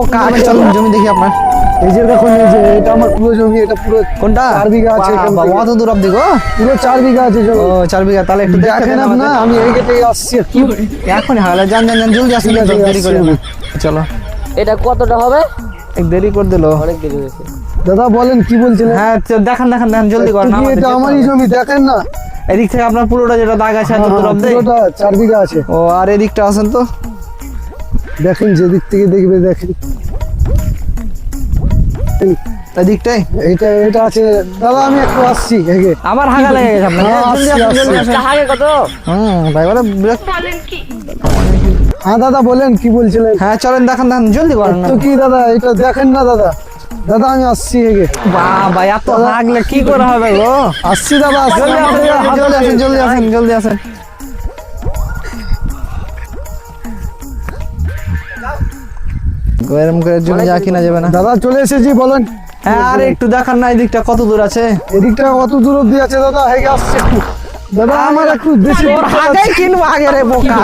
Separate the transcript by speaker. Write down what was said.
Speaker 1: ও কাজ চলুন জমি দেখি আপনার।
Speaker 2: এই যে দেখুন এই যে এটা আমার পুরো জমি এটা পুরো
Speaker 1: কোনটা?
Speaker 2: চার বিঘা আছে এখান
Speaker 1: বাবা,
Speaker 2: থেকে।
Speaker 1: অত দূর অব্দি গো।
Speaker 2: পুরো চার বিঘা আছে
Speaker 1: ও চার বিঘা তাহলে একটু
Speaker 2: দেখেন না আমি এই গেটে আসছি একটু।
Speaker 1: এখনই হাওলা যান যান যান জলদি আসুন দেরি করে চলো।
Speaker 3: এটা কতটা হবে?
Speaker 1: এক দেরি করে দিলো।
Speaker 3: অনেক দেরি হয়েছে
Speaker 2: দাদা বলেন কি বলছিলেন?
Speaker 1: হ্যাঁ দেখান দেখান দেখান জলদি করেন
Speaker 2: এটা আমারই জমি দেখেন না।
Speaker 1: এদিক থেকে আপনার পুরোটা যেটা দাগ আছে এত দূর
Speaker 2: হ্যাঁ,
Speaker 1: অব্দি
Speaker 2: পুরোটা চার বিঘা আছে।
Speaker 1: ও আর এদিকটা আছেন তো।
Speaker 2: দেখেন যেদিক থেকে দেখবে দেখেন। এটা আছে। দাদা আমি একটু আসছি হেগে
Speaker 1: আমার হাগা লেগে গেছে আপনার।
Speaker 2: হ্যাঁ,
Speaker 3: কত?
Speaker 1: হুম ভাই
Speaker 2: হ্যাঁ দাদা বলেন কি বলছিলেন?
Speaker 1: হ্যাঁ চলেন দেখান দেখান জলদি করেন
Speaker 2: তো কি দাদা এটা দেখেন না দাদা। দাদা আমি আসছি হেগে
Speaker 1: বাবা এত হাগলে কি করে হবে গো?
Speaker 2: আসছি দাদা
Speaker 1: জলদি আসেন জলদি আসেন জলদি আসেন। আসেন করে জমি যা কিনা যাবে না।
Speaker 2: দাদা চলে এসেছি বলেন।
Speaker 1: হ্যাঁ আর একটু দেখার না এদিকটা কত দূর আছে?
Speaker 2: এদিকটা কত দূর অব্দি আছে দাদা হেগে আসছে একটু। দাদা আমার একটু বেশি
Speaker 1: হাগাই কিনবো আগে রে বোকা